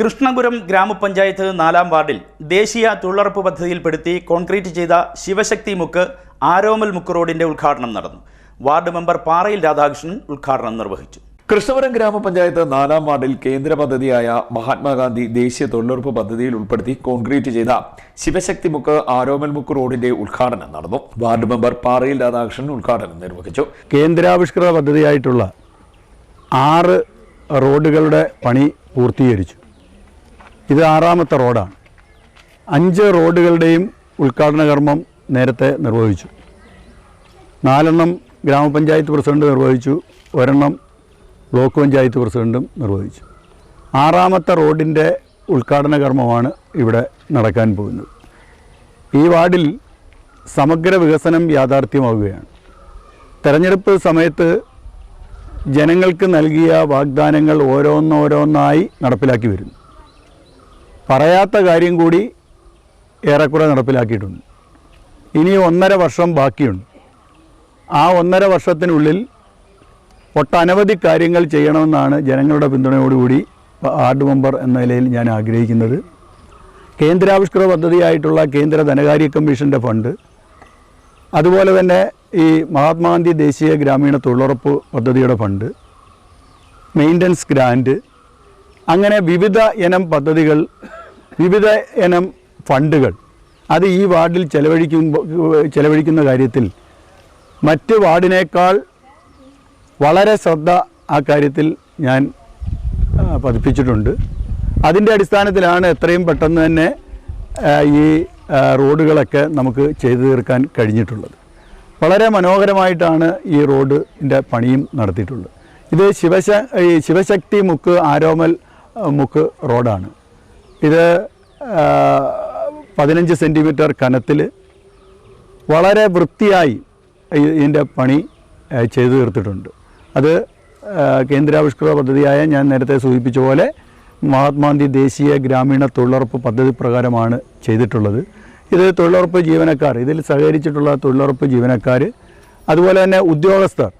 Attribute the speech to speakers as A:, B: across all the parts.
A: കൃഷ്ണപുരം ഗ്രാമപഞ്ചായത്ത് നാലാം വാർഡിൽ ദേശീയ തൊഴിലുറപ്പ് പദ്ധതിയിൽപ്പെടുത്തി കോൺക്രീറ്റ് ചെയ്ത ശിവശക്തി മുക്ക് ആരോമൽ മുക്ക് റോഡിന്റെ ഉദ്ഘാടനം നടന്നു. വാർഡ് മെമ്പർ പാറയിൽ രാധാകൃഷ്ണൻ ഉദ്ഘാടനം നിർവഹിച്ചു.
B: കൃഷ്ണപുരം ഗ്രാമപഞ്ചായത്ത് നാലാം വാർഡിൽ കേന്ദ്ര പദ്ധതിയായ മഹാത്മാഗാന്ധി ദേശീയ തൊഴിലുറപ്പ് പദ്ധതിയിൽ ഉൾപ്പെടുത്തി കോൺക്രീറ്റ് ചെയ്ത ശിവശക്തി മുക്ക് ആരോമൽ മുക്ക് റോഡിന്റെ ഉദ്ഘാടനം നടന്നു. വാർഡ് മെമ്പർ പാറയിൽ രാധാകൃഷ്ണൻ ഉദ്ഘാടനം നിർവഹിച്ചു.
C: കേന്ദ്രാവിഷ്കൃത പദ്ധതിയായിട്ടുള്ള ആറ് റോഡുകളുടെ പണി പൂർത്തീകരിച്ചു. ഇത് ആറാമത്തെ റോഡാണ്. അഞ്ച് റോഡുകളുടെയും ഉദ്ഘാടന കർമ്മം നേരത്തെ നിർവഹിച്ചു. നാലെണ്ണം ഗ്രാമപഞ്ചായത്ത് പ്രസിഡന്റ് നിർവഹിച്ചു. ഒരെണ്ണം ബ്ലോക്ക് പഞ്ചായത്ത് പ്രസിഡന്റും നിർവഹിച്ചു. ആറാമത്തെ റോഡിന്റെ ഉദ്ഘാടന കർമ്മമാണ് ഇവിടെ നടക്കാൻ പോകുന്നത്. ഈ വാർഡിൽ സമഗ്ര വികസനം യാഥാർത്ഥ്യമാവുകയാണ്. തെരഞ്ഞെടുപ്പ് സമയത്ത് ജനങ്ങൾക്ക് നൽകിയ വാഗ്ദാനങ്ങൾ ഓരോന്നോരോന്നായി നടപ്പിലാക്കി വരുന്നു. പറയാത്ത കാര്യം കൂടി ഏറെക്കുറെ നടപ്പിലാക്കിയിട്ടുണ്ട്. ഇനി ഒന്നര വർഷം ബാക്കിയുണ്ട്. ആ ഒന്നര വർഷത്തിനുള്ളിൽ ഒട്ടനവധി കാര്യങ്ങൾ ചെയ്യണമെന്നാണ് ജനങ്ങളുടെ പിന്തുണയോടുകൂടി വാർഡ് മെമ്പർ എന്ന നിലയിൽ ഞാൻ ആഗ്രഹിക്കുന്നത്. കേന്ദ്രാവിഷ്കൃത പദ്ധതിയായിട്ടുള്ള കേന്ദ്ര ധനകാര്യ കമ്മീഷന്റെ ഫണ്ട് അതുപോലെ തന്നെ ഈ മഹാത്മാഗാന്ധി ദേശീയ ഗ്രാമീണ തൊഴിലുറപ്പ് പദ്ധതിയുടെ ഫണ്ട് മെയിന്റനൻസ് ഗ്രാന്റ് അങ്ങനെ വിവിധ ഇനം പദ്ധതികൾ വിവിധ ഇനം ഫണ്ടുകൾ. അത് ഈ വാർഡിൽ ചെലവഴിക്കുമ്പോൾ ചെലവഴിക്കുന്ന കാര്യത്തിൽ മറ്റ് വാർഡിനേക്കാൾ വളരെ ശ്രദ്ധ ആ കാര്യത്തിൽ ഞാൻ പതിപ്പിച്ചിട്ടുണ്ട്. അതിന്റെ അടിസ്ഥാനത്തിലാണ് എത്രയും പെട്ടെന്ന് തന്നെ ഈ റോഡുകളൊക്കെ നമുക്ക് ചെയ്തു തീർക്കാൻ കഴിഞ്ഞിട്ടുള്ളത്. വളരെ മനോഹരമായിട്ടാണ് ഈ റോഡിന്റെ പണിയും നടത്തിയിട്ടുള്ളത്. ഇത് ശിവശ ഈ ശിവശക്തി മുക്ക് ആരോമൽ മുക്ക് റോഡാണ്. ഇത് പതിനഞ്ച് സെന്റിമീറ്റർ കനത്തിൽ വളരെ വൃത്തിയായി ഇതിന്റെ പണി ചെയ്തു തീർത്തിട്ടുണ്ട്. അത് കേന്ദ്രാവിഷ്കൃത പദ്ധതിയായ ഞാൻ നേരത്തെ സൂചിപ്പിച്ച പോലെ മഹാത്മാഗാന്ധി ദേശീയ ഗ്രാമീണ തൊഴിലുറപ്പ് പദ്ധതി പ്രകാരമാണ് ചെയ്തിട്ടുള്ളത്. ഇത് തൊഴിലുറപ്പ് ജീവനക്കാർ ഇതിൽ സഹകരിച്ചിട്ടുള്ള തൊഴിലുറപ്പ് ജീവനക്കാർ അതുപോലെ തന്നെ ഉദ്യോഗസ്ഥർ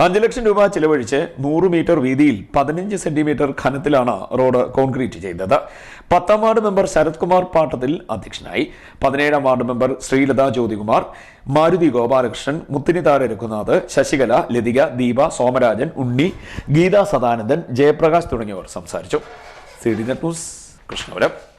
B: അഞ്ചു ലക്ഷം രൂപ ചിലവഴിച്ച് നൂറ് മീറ്റർ വീതിയിൽ പതിനഞ്ച് സെന്റിമീറ്റർ ഖനത്തിലാണ് റോഡ് കോൺക്രീറ്റ് ചെയ്തത്. പത്താം വാർഡ് മെമ്പർ ശരത് കുമാർ പാട്ടത്തിൽ അധ്യക്ഷനായി. പതിനേഴാം വാർഡ് മെമ്പർ ശ്രീലത ജ്യോതികുമാർ മാരുതി ഗോപാലകൃഷ്ണൻ മുത്തിനിതാര രഘുനാഥ് ശശികല ലതിക ദീപ സോമരാജൻ ഉണ്ണി ഗീത സദാനന്ദൻ ജയപ്രകാശ് തുടങ്ങിയവർ സംസാരിച്ചു. C D net news Krishnapuram.